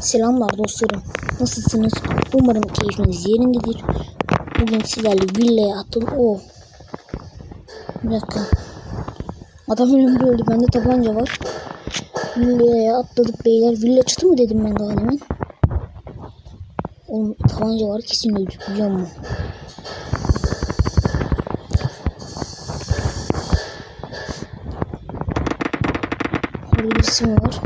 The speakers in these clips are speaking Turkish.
Selamlar dostlarım. Nasılsınız? Umarım keyfiniz yerindedir. Bugün sizlerle villaya attım. O. Bir dakika. Adam önümde öldü. Bende tabanca var. Villaya atladık beyler. Villa çatı mı dedim ben daha demin. Oğlum tabanca var kesin öldük biliyor musun? Orada birisi var?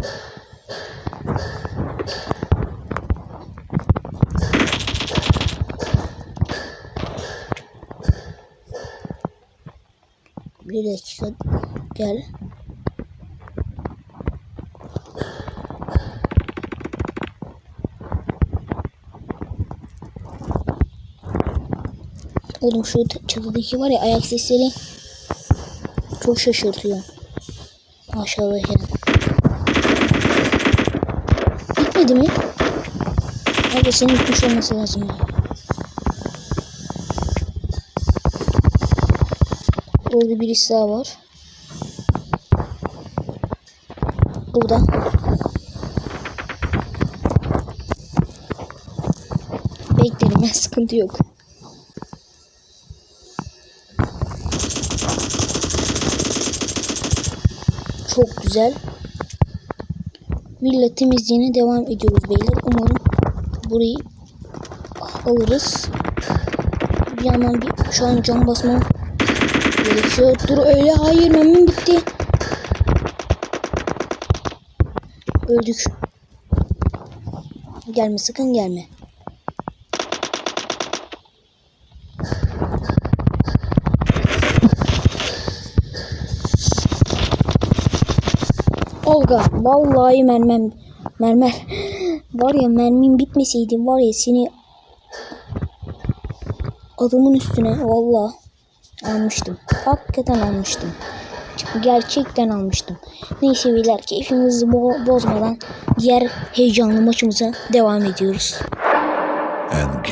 Bir dakika gel. Oğlum şu çatıdaki var ya ayak sesleri çok şaşırtıyor. Aşağıdaki. Bitmedi mi? Abi senin bitmiş olması lazım. Orada birisi daha var. Burada. Beklerim ben sıkıntı yok. Çok güzel. Villa temizliğine devam ediyoruz beyler. Umarım burayı alırız. Bir yandan bir şu an cam basmam gerekiyor. Dur öyle hayır memnun bitti. Öldük. Gelme sakın gelme. Olga vallahi mermem mermer var ya mermim bitmeseydi var ya seni adamın üstüne vallahi almıştım. Hakikaten almıştım. Gerçekten almıştım. Neyse beyler keyfimizi bo- bozmadan diğer heyecanlı maçımıza devam ediyoruz. and.